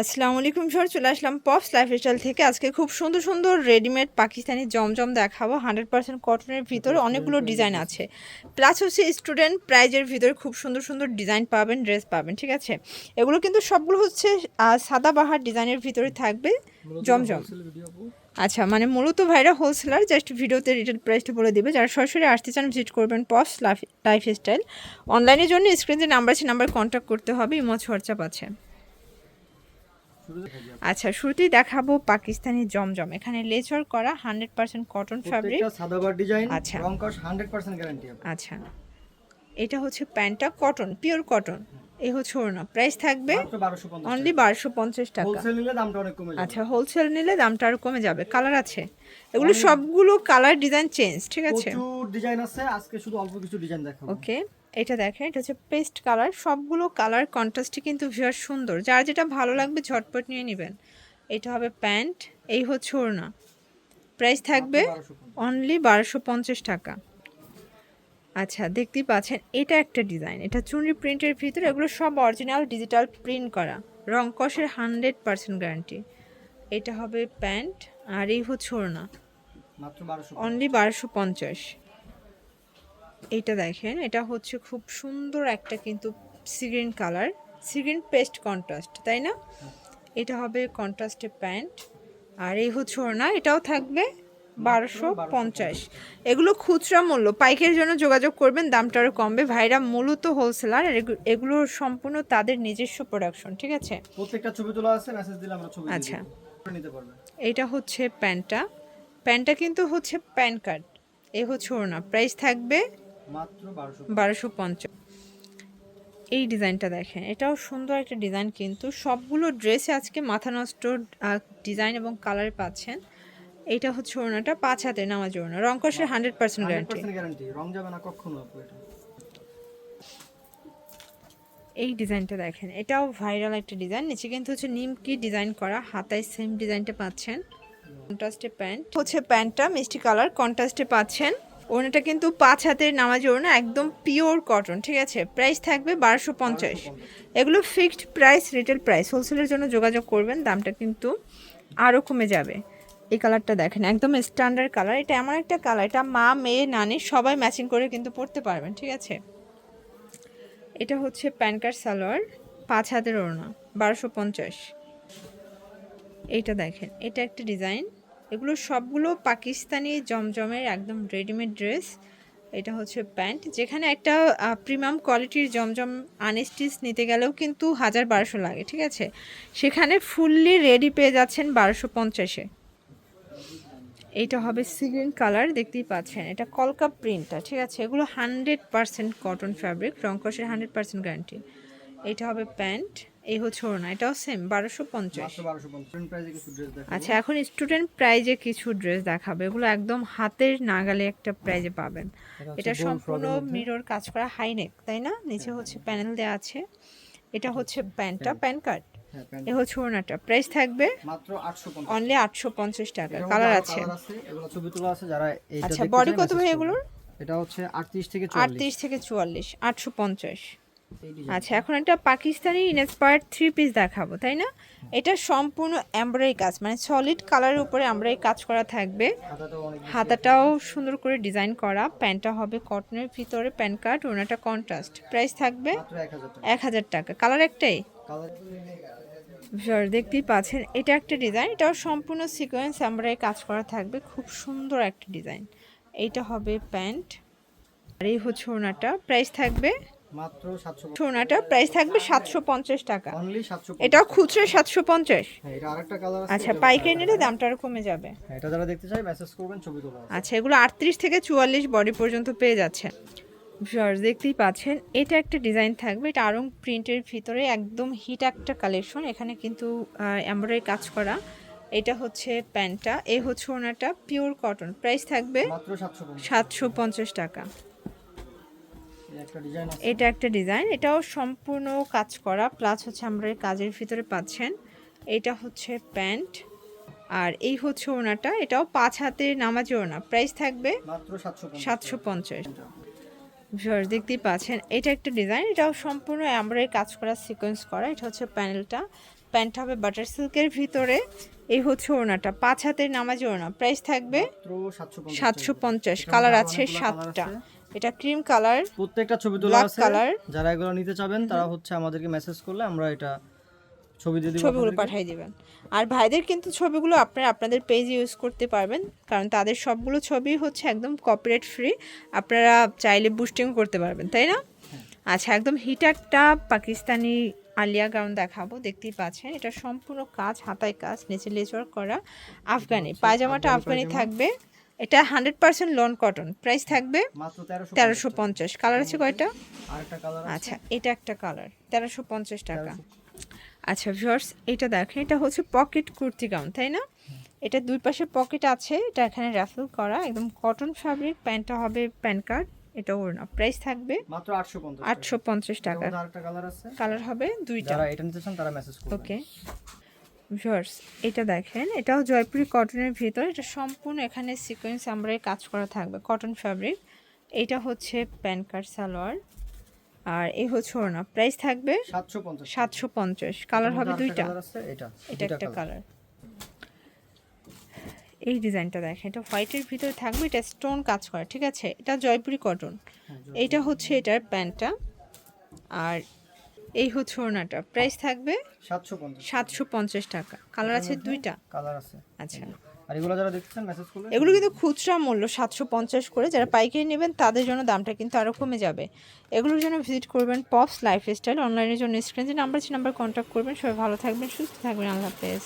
আসসালামু আলাইকুম স্যার চলে আসলাম পপস লাইফস্টাইল থেকে। আজকে খুব সুন্দর সুন্দর রেডিমেড পাকিস্তানি জমজম দেখাবো। হান্ড্রেড পার্সেন্ট কটনের ভিতরে অনেকগুলো ডিজাইন আছে। প্লাস হচ্ছে স্টুডেন্ট প্রাইজের ভিতরে খুব সুন্দর সুন্দর ডিজাইন পাবেন ড্রেস পাবেন ঠিক আছে? এগুলো কিন্তু সবগুলো হচ্ছে আহ, সাদাবাহার ডিজাইনের ভিতরে থাকবে জমজম। আচ্ছা মানে মূলত ভাইরা হোলসেলার জাস্ট ভিডিওতে রিটেল প্রাইসটা বলে দিবে। যারা সরাসরি আসতে চান ভিজিট করবেন পপস লাইফ স্টাইল অনলাইনের জন্য স্ক্রিনে নাম্বার আছে নাম্বার কন্ট্যাক্ট করতে হবে ইমো হোয়াটসঅ্যাপ আছে। আচ্ছা শুরুতেই দেখাবো পাকিস্তানি জমজম। এখানে লেচার করা হান্ড্রেড পার্সেন্ট কটন ফ্যাব্রিক সাদাবার ডিজাইন আচ্ছা। 100% গ্যারান্টি আচ্ছা। এটা হচ্ছে প্যান্টটা কটন পিওর কটন। এই হচ্ছে ওড়না। প্রাইস থাকবে মাত্র 1250 অনলি বারোশো পঞ্চাশ টাকা। হোলসেল নিলে দামটা অনেক কমে যাবে। আচ্ছা হোলসেল নিলে দামটা আরও কমে যাবে। কালার আছে। এগুলো সবগুলো কালার ডিজাইন চেঞ্জ ঠিক আছে? প্রচুর ডিজাইন আছে। আজকে শুধু অল্প কিছু ডিজাইন দেখাবো। ওকে এটা দেখেন এটা হচ্ছে পেস্ট কালার সবগুলো কালার কন্ট্রাস্টই কিন্তু ভীষণ সুন্দর। যার যেটা ভালো লাগবে ঝটপট নিয়ে নেবেন। এটা হবে প্যান্ট এই হচ্ছে ওড়না। প্রাইস থাকবে অনলি বারোশো পঞ্চাশ। টাকা। আচ্ছা দেখতেই পাচ্ছেন এটা একটা ডিজাইন এটা চুনরি প্রিন্টের ভিতরে এগুলো সব অরিজিনাল ডিজিটাল প্রিন্ট করা। রং কষের হান্ড্রেড পার্সেন্ট গ্যারান্টি এটা হবে প্যান্ট আর এই হচ্ছে ওড়না। অনলি বারোশো পঞ্চাশ। এইটা দেখেন এটা হচ্ছে খুব সুন্দর একটা কিন্তু sea green colour sea green paste contrast তাই না? এটা হবে কন্ট্রাস্টে প্যান্ট আর এই হচ্ছে ওড়না এটাও থাকবে বারোশো পঞ্চাশ। এগুলো খুচরা মূল্য পাইকারির জন্য যোগাযোগ করবেন দামটা আরও কমবে। ভাইরা মূলত হোলসেলার আর এগুলো সম্পূর্ণ তাদের নিজস্ব প্রোডাকশন ঠিক আছে? প্রত্যেকটা ছবি তোলা আছে মেসেজ দিলে আমরা ছবি আচ্ছা। নিতে এটা হচ্ছে প্যান্টটা। প্যান্টটা কিন্তু হচ্ছে প্যান কার্ড এ হচ্ছে ওড়না। প্রাইস থাকবে মাত্র 1250 বারোশো পঞ্চাশ। এই ডিজাইনটা দেখেন এটাও সুন্দর একটা ডিজাইন কিন্তু সবগুলো ড্রেসে আজকে মাথা নষ্ট ডিজাইন এবং কালার পাচ্ছেন। এটা হচ্ছে ওড়নাটা পাঁচ হাতে নামাজ ওড়না। রংকসের হান্ড্রেড পার্সেন্ট গ্যারান্টি রং যাবে না কখনো এই ডিজাইনটা দেখেন এটাও ভাইরাল একটা ডিজাইন। নিচে কিন্তু হচ্ছে নিমকি ডিজাইন করা হাতায় সেম ডিজাইনটা পাচ্ছেন। কন্ট্রাস্টে প্যান্ট হচ্ছে প্যান্টটা মিষ্টি কালার কন্ট্রাস্টে পাচ্ছেন। ওড়নাটা কিন্তু পাঁচ হাতের নামাজি ওড়না একদম পিওর কটন ঠিক আছে? প্রাইস থাকবে বারোশো পঞ্চাশ। এগুলো ফিক্সড প্রাইস রিটেল প্রাইস হোলসেলের জন্য যোগাযোগ করবেন দামটা কিন্তু আরও কমে যাবে। এই কালারটা দেখেন একদম স্ট্যান্ডার্ড কালার এটা এমন একটা কালার এটা মা মেয়ে নানি সবাই ম্যাচিং করে কিন্তু পরতে পারবেন ঠিক আছে? এটা হচ্ছে প্যান কার্ড সালোয়ার পাঁচ হাতের ওড়না বারোশো পঞ্চাশ। এইটা দেখেন এটা একটা ডিজাইন এগুলো সবগুলো পাকিস্তানি জমজমের একদম রেডিমেড ড্রেস এটা হচ্ছে প্যান্ট, যেখানে একটা প্রিমিয়াম কোয়ালিটির জমজম আনস্টিচ নিতে গেলেও কিন্তু হাজার বারোশো লাগে, ঠিক আছে? সেখানে ফুললি রেডি পেয়ে যাচ্ছেন বারোশো পঞ্চাশে। এইটা হবে সিগ্রিন কালার দেখতেই পাচ্ছেন। এটা কলকা প্রিন্টটা ঠিক আছে? এগুলো হান্ড্রেড পার্সেন্ট কটন ফ্যাব্রিক রংকসের হান্ড্রেড পার্সেন্ট গ্যারান্টি এটা হবে প্যান্ট। এই হচ্ছে ওড়না এটাও সেম বারোশো পঞ্চাশ। 1250 প্রাইসে কিছু ড্রেস দেখাবো? আচ্ছা এখন স্টুডেন্ট প্রাইজে কিছু ড্রেস দেখাবে এগুলো একদম হাতের নাগালে একটা প্রাইজে পাবেন। এটা সম্পূর্ণ মিরর কাজ করা হাইনেক তাই না? নিচে হচ্ছে প্যানেল দেওয়া আছে। এটা হচ্ছে প্যান্টটা প্যান কার্ড হ্যাঁ এ হচ্ছে ওড়নাটা। প্রাইস থাকবে মাত্র 850 অনলি আটশো পঞ্চাশ টাকা। কালার আছে। এগুলো ছবি তোলা আছে যারা এইটা আচ্ছা বডি কত ভাই এগুলোর? এটা হচ্ছে 38 থেকে 44 আটত্রিশ থেকে চুয়াল্লিশ আটশো পঞ্চাশ। এই ডিজাইন আচ্ছা এখন একটা পাকিস্তানি ইনস্পায়ার্ড থ্রি পিস দেখাবো তাই না? এটা সম্পূর্ণ এমব্রয়ডারি কাজ মানে সলিড কালারের উপরে এমব্রয়ডারি কাজ করা থাকবে। হাতাটাও সুন্দর করে ডিজাইন করা। প্যান্টটা হবে কটনের ভিতরে প্যান কার্ড ওনাটা কন্ট্রাস্ট প্রাইস থাকবে মাত্র 1000 টাকা। এক হাজার টাকা। কালার একটাই? দেখতেই পাচ্ছেন এটা একটা ডিজাইন এটাও সম্পূর্ণ সিকোয়েন্স এমব্রয়ডারি কাজ করা থাকবে খুব সুন্দর একটা ডিজাইন এইটা হবে প্যান্ট আর এই হচ্ছে ওনাটা। প্রাইস থাকবে মাত্র 750 সোনাটা প্রাইস থাকবে সাতশো পঞ্চাশ টাকা। অনলি 750 এটাও খুচরো সাতশো পঞ্চাশ? হ্যাঁ এটা আরেকটা কালার আছে আচ্ছা পাইকারি নিলে দামটা আরও কমে যাবে। হ্যাঁ, এটা যারা দেখতে চায় মেসেজ করবেন ছবি তোলা আচ্ছা এগুলো আটত্রিশ থেকে চুয়াল্লিশ বডি পর্যন্ত পেয়ে যাচ্ছে ভিউয়ার্স দেখতেই পাচ্ছেন এটা একটা ডিজাইন থাকবে এটা আরং প্রিন্টের ভিতরে একদম হিট একটা কালেকশন এখানে কিন্তু এমব্রয়ডারি কাজ করা। এটা হচ্ছে প্যান্টটা এই হচ্ছে ওনাটা পিওর কটন প্রাইস থাকবে সাতশো পঞ্চাশ টাকা। এটা একটা ডিজাইন এটাও সম্পূর্ণ কাজ করা প্লাস হচ্ছে আমরা কাজের ভিতরে পাচ্ছেন এটা হচ্ছে প্যান্ট আর এই হচ্ছে ওনাটা এটাও পাঁচ হাতের নামাজি ওনা প্রাইস থাকবে সাতশো পঞ্চাশ। ভিউয়ার্স দেখতেই পাচ্ছেন এটা একটা ডিজাইন এটাও সম্পূর্ণ এমব্রয়ডারি কাজ করা সিকোয়েন্স করা এটা হচ্ছে প্যানেলটা প্যান্ট হবে বাটার সিল্কের ভিতরে এই হচ্ছে ওড়নাটা। পাঁচ হাতের নামাজি ওড়না। প্রাইস থাকবে সাতশো পঞ্চাশ। কালার আছে সাতটা। এটা ক্রিম কালার প্রত্যেকটা ছবি তোলা আছে। color। যারা এগুলো নিতে চাবেন তারা হচ্ছে আমাদেরকে মেসেজ করলে আমরা এটা ছবি দিয়ে দিব ছবিগুলো পাঠিয়ে দিবেন। আর ভাইদের কিন্তু ছবিগুলো আপনারা আপনাদের পেজে ইউজ করতে পারবেন কারণ তাদের সবগুলো ছবি হচ্ছে একদম কপিরাইট ফ্রি আপনারা চাইলে বুস্টিং করতে পারবেন তাই না? আচ্ছা একদম হিট একটা পাকিস্তানি আলিয়া গাউন দেখাবো দেখতেই পাচ্ছেন। এটা সম্পূর্ণ কাজ হাতায় কাজ নিচে লেচওয়ার্ক করা আফগানি। পায়জামাটা আফগানি থাকবে। এটা hundred percent lawn cotton price থাকবে তেরোশো পঞ্চাশ। কালার আছে কয়টা? আচ্ছা এটা একটা কালার তেরোশো পঞ্চাশ টাকা। আচ্ছা ভিউয়ার্স এটা দেখেন এটা হচ্ছে পকেট কুর্তি গাউন তাই না? এটা দুই পাশে পকেট আছে। এটা এখানে র্যাফেল করা। একদম কটন ফ্যাব্রিক প্যান্টটা হবে প্যান কার্ড এটা ওড়না প্রাইস থাকবে মাত্র 850 আটশো পঞ্চাশ এটার টাকা। আরেকটা কালার আছে? কালার হবে দুইটা। যারা এটা নিতে চান তারা মেসেজ করবেন। ওকে ভিউয়ার্স এটা দেখেন এটাও জয়পুরি কটনের ভিতর। এটা সম্পূর্ণ এখানে সিকোয়েন্স আমরা কাজ করা থাকবে। কটন ফ্যাব্রিক এটা হচ্ছে প্যান কার্ড সালোয়ার। আর এই হচ্ছে ওড়না। প্রাইস থাকবে 750 সাতশো পঞ্চাশ। কালার হবে দুইটা। এটা। এটা একটা কালার এই ডিজাইনটা দেখেন এটা হোয়াইটের ভিতরে থাকবে এটা স্টোন কাজ করা ঠিক আছে? এটা জয়পুরি কটন। হ্যাঁ, এইটা হচ্ছে এটার প্যান্টটা আর এই হচ্ছে ওড়নাটা। প্রাইস থাকবে সাতশো পঞ্চাশ টাকা। কালার আছে দুইটা? কালার আছে। আচ্ছা। আর এগুলো যারা দেখতেছেন মেসেজ করলে এগুলো কিন্তু খুচরা মূল্য সাতশো পঞ্চাশ করে। যারা পাইকারি নেবেন তাদের জন্য দামটা কিন্তু আরও কমে যাবে। এগুলোর জন্য ভিজিট করবেন পপস লাইফস্টাইল অনলাইনের জন্য। স্ক্রিন যে নাম্বার আছে নাম্বার কন্ট্যাক্ট করবেন। সবাই ভালো থাকবেন সুস্থ থাকবেন। আল্লাহ হাফেজ।